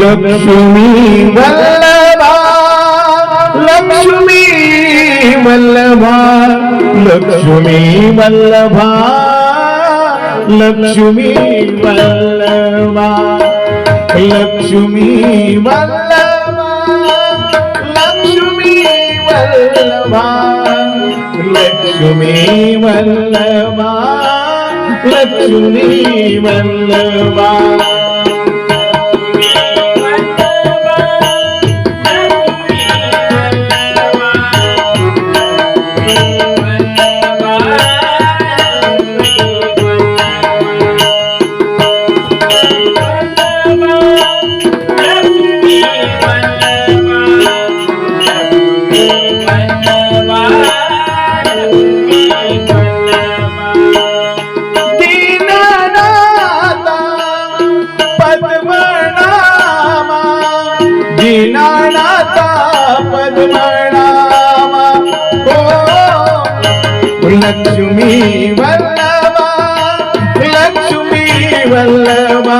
লক্ষ্মী বল্লভা লক্ষ্মী বল্লভা লক্ষ্মী বল্লভা লক্ষ্মী বল্লভা লক্ষ্মী বল্লভা লক্ষ্মী বল্লভা लक्ष्मी वल्लभा लक्ष्मी वल्लभा లక్ష్మీ వల్లవా? లక్ష్మీ వల్లవా?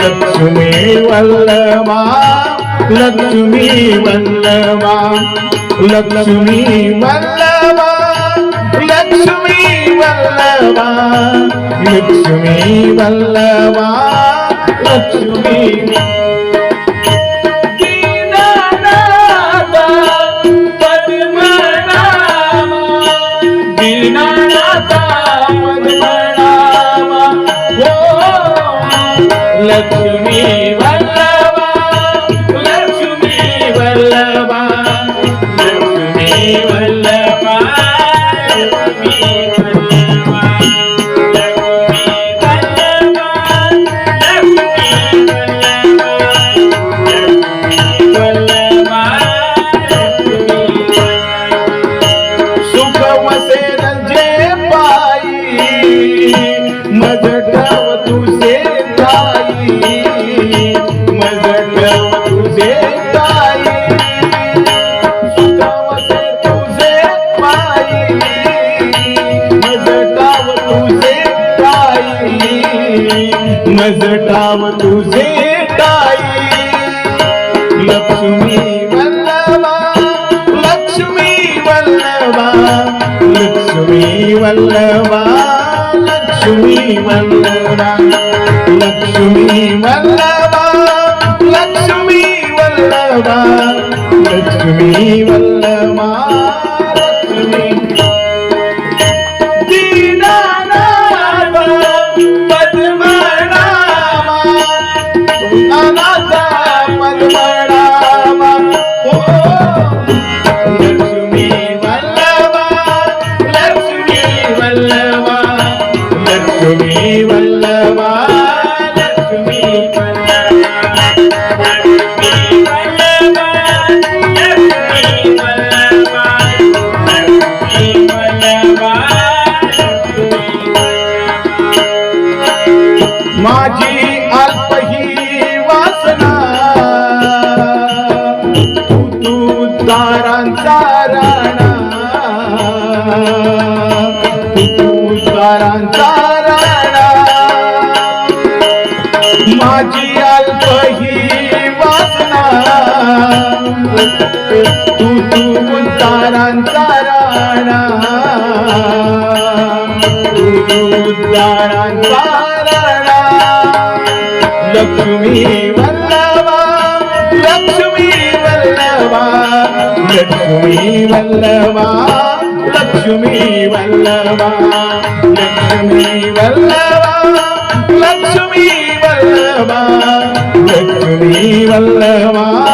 లక్ష్మీ వల్లవా? లక్ష్మీ వల్లవా? లక్ష్మీ వల్లవా? లక్ష్మీ వల్లవా? లక్ష్మీ వల్లవా? లక్ష్మీ લક્ષ્મી ತಾಯಿ. ಲಕ್ಷ್ಮೀ ವಲ್ಲಭ ಲಕ್ಷ್ಮೀ ವಲ್ಲಭ ಲಕ್ಷ್ಮೀ ವಲ್ಲಭ ಲಕ್ಷ್ಮೀ ವಲ್ಲಭ ಲಕ್ಷ್ಮೀ ವಲ್ಲಭ ಲಕ್ಷ್ಮೀ ವಲ್ಲಭ, ಲಕ್ಷ್ಮೀ ವಲ್ಲ माजी अल्प ही माझी अल्प ही वासना. तू तू तारांचा राणा. तू तू राणा. लक्ष्मी वल्लवा लक्ष्मी वल्लवा लक्ष्मी वल्लवा லட்சுமி வல்லவா லட்சுமி வல்லவா லட்சுமி வல்லவா லட்சுமி வல்லவா.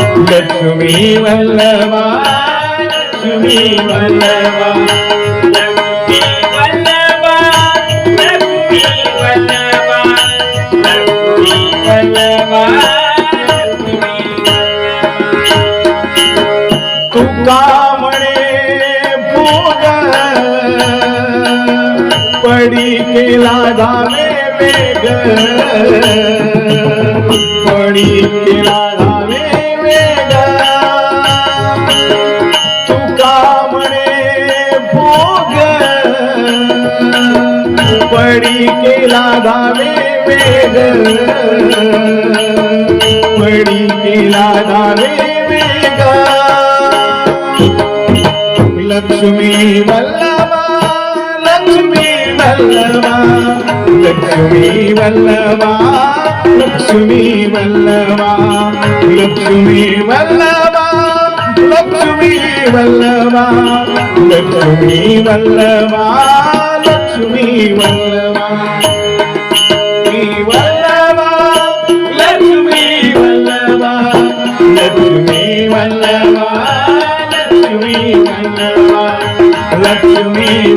लक्ष्मी वल्लभा लक्ष्मी वल्लभा. तुका म्हणे भोग पडी केला धामे वेग. पडी केला धावे धावे वेग. पडी केला धावे वेग. लक्ष्मी वल्लभा लक्ष्मी वल्लभा लक्ष्मी वल्लभा लक्ष्मी वल्लभा लक्ष्मी वल्लभा लक्ष्मी वल्लभा लक्ष्मी वल्लभा लक्ष्मी वल्लभा.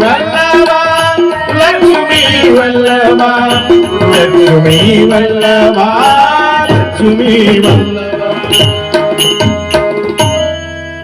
வல்லவா லட்சுமி வல்லவா லட்சுமி வல்லவா லட்சுமி வல்லவா